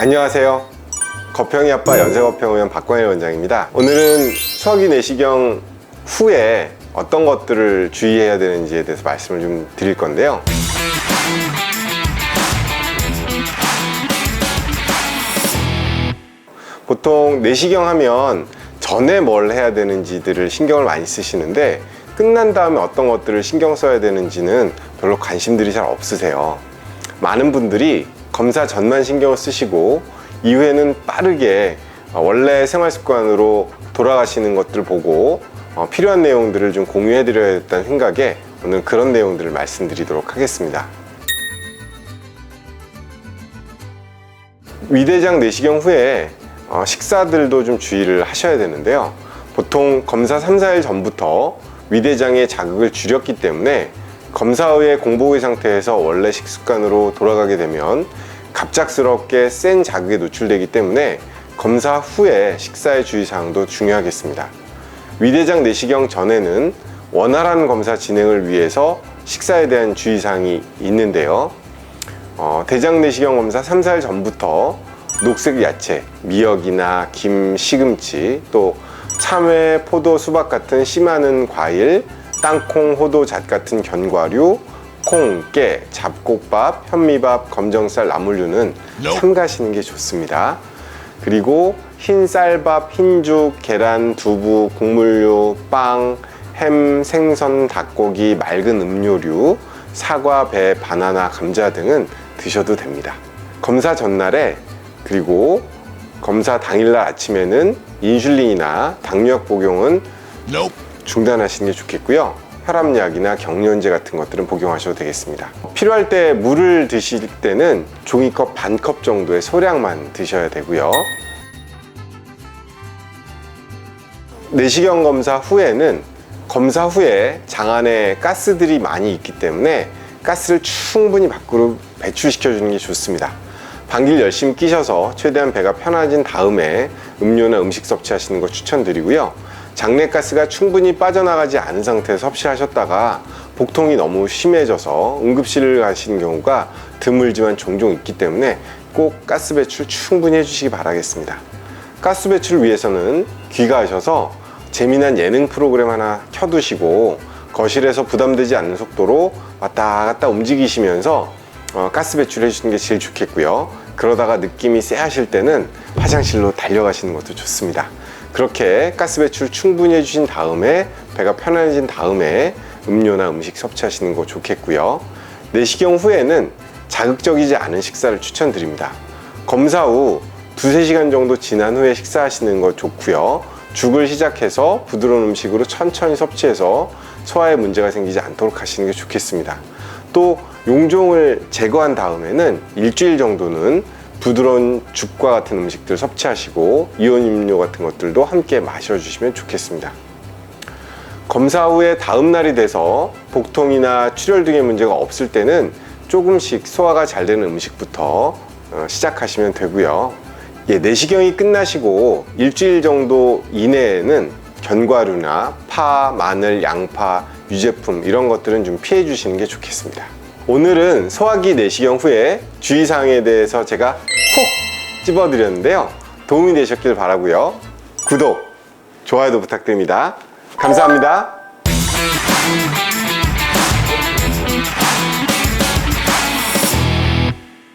안녕하세요. 거평이 아빠 연세거평의원 박광일 원장입니다. 오늘은 수학이 내시경 후에 어떤 것들을 주의해야 되는지에 대해서 말씀을 좀 드릴 건데요. 보통 내시경 하면 전에 뭘 해야 되는지들을 신경을 많이 쓰시는데 끝난 다음에 어떤 것들을 신경 써야 되는지는 별로 관심들이 잘 없으세요. 많은 분들이 검사 전만 신경을 쓰시고 이후에는 빠르게 어, 원래 생활 습관으로 돌아가시는 것들을 보고 어, 필요한 내용들을 좀 공유해 드려야겠다는 생각에 오늘 그런 내용들을 말씀드리도록 하겠습니다. 위대장 내시경 후에 어, 식사들도 좀 주의를 하셔야 되는데요. 보통 검사 3, 4일 전부터 위대장의 자극을 줄였기 때문에 검사 후에 공복의 상태에서 원래 식습관으로 돌아가게 되면 갑작스럽게 센 자극에 노출되기 때문에 검사 후에 식사의 주의사항도 중요하겠습니다. 위대장 내시경 전에는 원활한 검사 진행을 위해서 식사에 대한 주의사항이 있는데요. 어, 대장 내시경 검사 3, 4일 전부터 녹색 야채, 미역이나 김, 시금치, 또 참외, 포도, 수박 같은 씨 많은 과일, 땅콩, 호도, 잣 같은 견과류, 콩, 깨, 잡곡밥, 현미밥, 검정쌀, 나물류는 삼가시는 게 좋습니다. 그리고 흰 쌀밥, 흰죽, 계란, 두부, 곡물류, 빵, 햄, 생선, 닭고기, 맑은 음료류, 사과, 배, 바나나, 감자 등은 드셔도 됩니다. 검사 전날에 그리고 검사 당일날 아침에는 인슐린이나 당뇨약 복용은 중단하시는 게 좋겠고요. 혈압약이나 경련제 같은 것들은 복용하셔도 되겠습니다. 필요할 때 물을 드실 때는 종이컵 반 컵 정도의 소량만 드셔야 되고요. 내시경 검사 후에는 검사 후에 장 안에 가스들이 많이 있기 때문에 가스를 충분히 밖으로 배출시켜 주는 게 좋습니다. 방귀를 열심히 끼셔서 최대한 배가 편해진 다음에 음료나 음식 섭취하시는 거 추천드리고요. 장내 가스가 충분히 빠져나가지 않은 상태에서 섭취하셨다가 복통이 너무 심해져서 응급실을 가시는 경우가 드물지만 종종 있기 때문에 꼭 가스 배출 충분히 해주시기 바라겠습니다. 가스 배출을 위해서는 귀가하셔서 재미난 예능 프로그램 하나 켜두시고 거실에서 부담되지 않는 속도로 왔다 갔다 움직이시면서 어, 가스 배출을 해주시는 게 제일 좋겠고요. 그러다가 느낌이 쎄하실 때는 화장실로 달려가시는 것도 좋습니다. 그렇게 가스 배출 충분히 해주신 다음에 배가 편안해진 다음에 음료나 음식 섭취하시는 거 좋겠고요. 내시경 후에는 자극적이지 않은 식사를 추천드립니다. 검사 후 두세 시간 정도 지난 후에 식사하시는 거 좋고요. 죽을 시작해서 부드러운 음식으로 천천히 섭취해서 소화에 문제가 생기지 않도록 하시는 게 좋겠습니다. 또 용종을 제거한 다음에는 일주일 정도는 부드러운 죽과 같은 음식들 섭취하시고 이온 음료 같은 것들도 함께 마셔주시면 좋겠습니다. 검사 후에 다음 날이 돼서 복통이나 출혈 등의 문제가 없을 때는 조금씩 소화가 잘 되는 음식부터 어, 시작하시면 되고요. 예, 내시경이 끝나시고 일주일 정도 이내에는 견과류나 파, 마늘, 양파, 유제품 이런 것들은 좀 피해 주시는 게 좋겠습니다. 오늘은 소화기 내시경 후에 주의사항에 대해서 제가 콕 집어드렸는데요. 도움이 되셨길 바라고요. 구독, 좋아요도 부탁드립니다. 감사합니다.